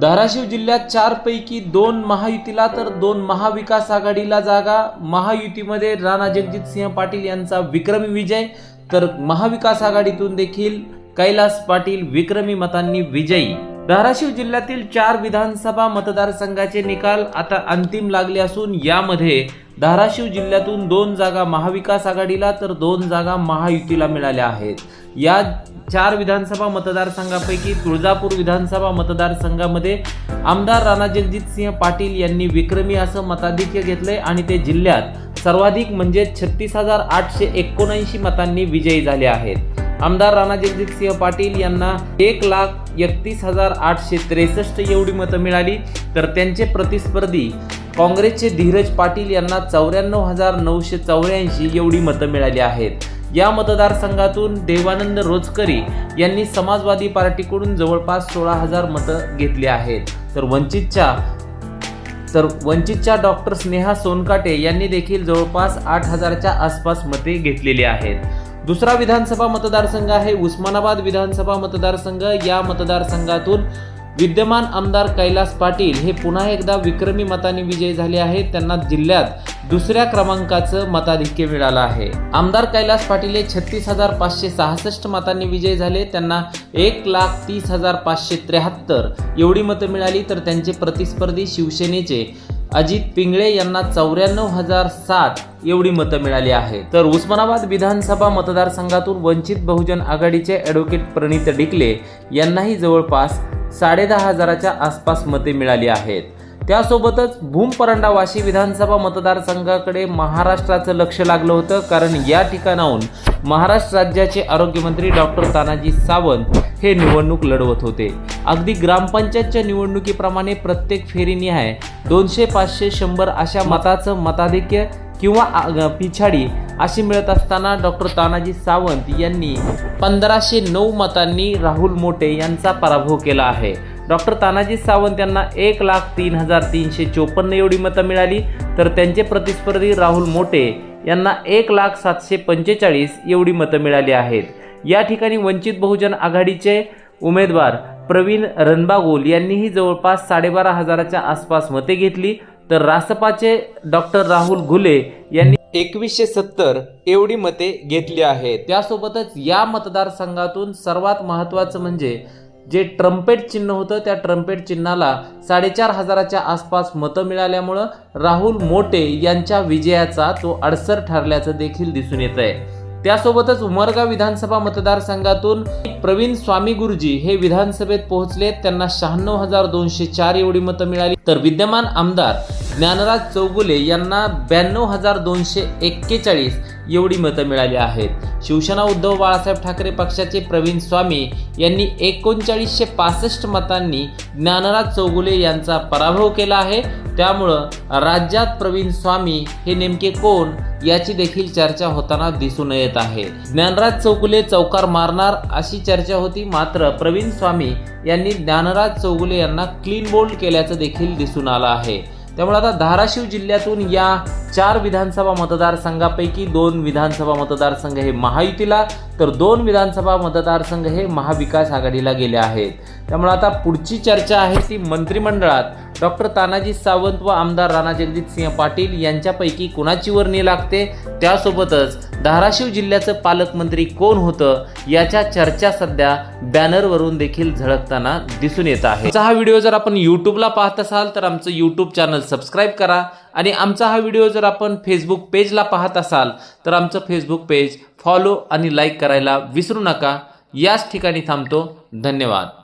धाराशिव जिल्ह्यात चारपैकी दोन महायुतीला तर दोन महाविकास आघाडीला जागा. महायुतीमध्ये राणा जगजितसिंह पाटील यांचा विक्रमी विजय तर महाविकास आघाडीतून देखील कैलास पाटील विक्रमी मतांनी विजयी. धाराशिव जिल्ह्यातील चार विधानसभा मतदारसंघाचे निकाल आता अंतिम लागले असून यामध्ये धाराशिव जिल्ह्यातून दोन जागा महाविकास आघाडीला तर दोन जागा महायुतीला मिळाल्या आहेत. या चार विधानसभा मतदारसंघापैकी तुळजापूर विधानसभा मतदारसंघामध्ये आमदार राणा जगजितसिंह पाटील यांनी विक्रमी असं मताधिक्य घेतलंय आणि ते जिल्ह्यात सर्वाधिक म्हणजे छत्तीस हजार आठशे एकोणऐंशी मतांनी विजयी झाले आहेत. आमदार राणा जगजितसिंह पाटील यांना एक लाख एकतीस हजार आठशे त्रेसष्ट एवढी मतं मिळाली. तर त्यांचे प्रतिस्पर्धी काँग्रेसचे धीरज पाटील यांना चौऱ्याण्णव हजार नऊशे चौऱ्याऐंशी एवढी मतं मिळाली आहेत. या मतदारसंघातून देवानंद रोजकरी यांनी समाजवादी पार्टीकडून जवळपास सोळा हजार मतं घेतली आहेत. तर वंचितच्या तर वंचितच्या डॉक्टर स्नेहा सोनकाटे यांनी देखील जवळपास आठ हजारच्या आसपास मते घेतलेली आहेत. दुसरा विधानसभा मतदारसंघ आहे. उस्मानाबाद विधानसभा मतदारसंघ. या मतदारसंघातून विद्यमान आमदार कैलास पाटील हे पुन्हा एकदा विक्रमी मताने विजयी झाले आहेत. त्यांना जिल्ह्यात दुसऱ्या क्रमांकाचं मताधिक्य मिळालं आहे. आमदार कैलास पाटील हे छत्तीस हजार पाचशे सहासष्ट मतांनी विजयी झाले. त्यांना एक लाख तीस हजार पाचशे त्र्याहत्तर एवढी मतं मिळाली. तर त्यांचे प्रतिस्पर्धी शिवसेनेचे अजित पिंगळे यांना चौऱ्याण्णव हजार सात एवढी मतं मिळाली आहे तर उस्मानाबाद विधानसभा मतदारसंघातून वंचित बहुजन आघाडीचे ॲडव्होकेट प्रणित डिकले यांनाही जवळपास साडेदहा हजाराच्या आसपास मते मिळाली आहेत. त्यासोबतच भूमपरंडा वाशी विधानसभा मतदारसंघाकडे महाराष्ट्राचं लक्ष लागलं होतं कारण या ठिकाणाहून महाराष्ट्र राज्याचे आरोग्यमंत्री डॉक्टर तानाजी सावंत हे निवडणूक लढवत होते. अगदी ग्रामपंचायतच्या निवडणुकीप्रमाणे प्रत्येक फेरीनिहाय दोनशे पाचशे शंभर अशा मताचं मताधिक्य किंवा आ- पिछाडी अशी मिळत असताना डॉक्टर तानाजी सावंत यांनी पंधराशे नऊ मतांनी राहुल मोटे यांचा पराभव केला आहे. डॉक्टर तानाजी सावंत यांना एक लाख तीन हजार तीनशे चोपन्न एवढी मतं मिळाली तर त्यांचे प्रतिस्पर्धी राहुल मोटे यांना एक लाख सातशे पंचेचाळीस एवढी मतं मिळाली आहेत. या ठिकाणी वंचित बहुजन आघाडीचे उमेदवार प्रवीण रणबागोल यांनीही जवळपास साडेबारा हजाराच्या आसपास मते घेतली तर रासपाचे डॉक्टर राहुल घुले यांनी एकवीसशे सत्तर एवढी मते घेतली आहेत. त्यासोबतच या मतदारसंघातून सर्वात महत्त्वाचं म्हणजे जे ट्रम्पेट चिन्ह होतं त्या ट्रम्पेट चिन्हाला साडेचार हजाराच्या आसपास मतं मिळाल्यामुळं राहुल मोटे यांच्या विजयाचा तो अडसर ठरल्याचं देखील दिसून येत आहे त्यासोबतच उमरगा विधानसभा मतदारसंघातून प्रवीण स्वामी गुरुजी हे विधानसभेत पोहोचले. त्यांना शहाण्णव हजार दोनशे चार एवढी मतं मिळाली. तर विद्यमान आमदार ज्ञानराज चौगुले यांना ब्याण्णव हजार दोनशे एक्केचाळीस एवढी मतं मिळाली आहेत. शिवसेना उद्धव बाळासाहेब ठाकरे पक्षाचे प्रवीण स्वामी यांनी एकोणचाळीसशे पासष्ट मतांनी ज्ञानराज चौगुले यांचा पराभव केला आहे. त्यामुळं राज्यात प्रवीण स्वामी हे नेमके कोण? याची देखील चर्चा होताना दिसून येत आहे. ज्ञानराज चौगुले चौकार मारणार अशी चर्चा होती मात्र प्रवीण स्वामी यांनी ज्ञानराज चौगुले यांना क्लीन बोल्ड केल्याचं देखील दिसून आलं आहे. त्यामुळे आता धाराशिव जिल्ह्यातून या चार विधानसभा मतदारसंघापैकी दोन विधानसभा मतदारसंघ हे महायुतीला तर दोन विधानसभा मतदारसंघ हे महाविकास आघाडीला गेले आहेत. त्यामुळे आता पुढची चर्चा आहे ती मंत्रिमंडळात. डॉक्टर तानाजी सावंत व आमदार राणा जगजितसिंह पाटील यांच्यापैकी कुणाची वर्णी लागते? त्यासोबतच धाराशिव जिल्ह्याचं पालकमंत्री कोण होतं? याच्या चर्चा सध्या बॅनरवरून देखील झळकताना दिसून येत आहे. आमचा हा व्हिडिओ जर आपण यूट्यूबला पाहत असाल तर आमचं यूट्यूब चॅनल सबस्क्राईब करा आणि आमचा हा व्हिडिओ जर आपण फेसबुक पेजला पाहत असाल तर आमचं फेसबुक पेज फॉलो आणि लाईक करायला विसरू नका. याच ठिकाणी थांबतो. धन्यवाद.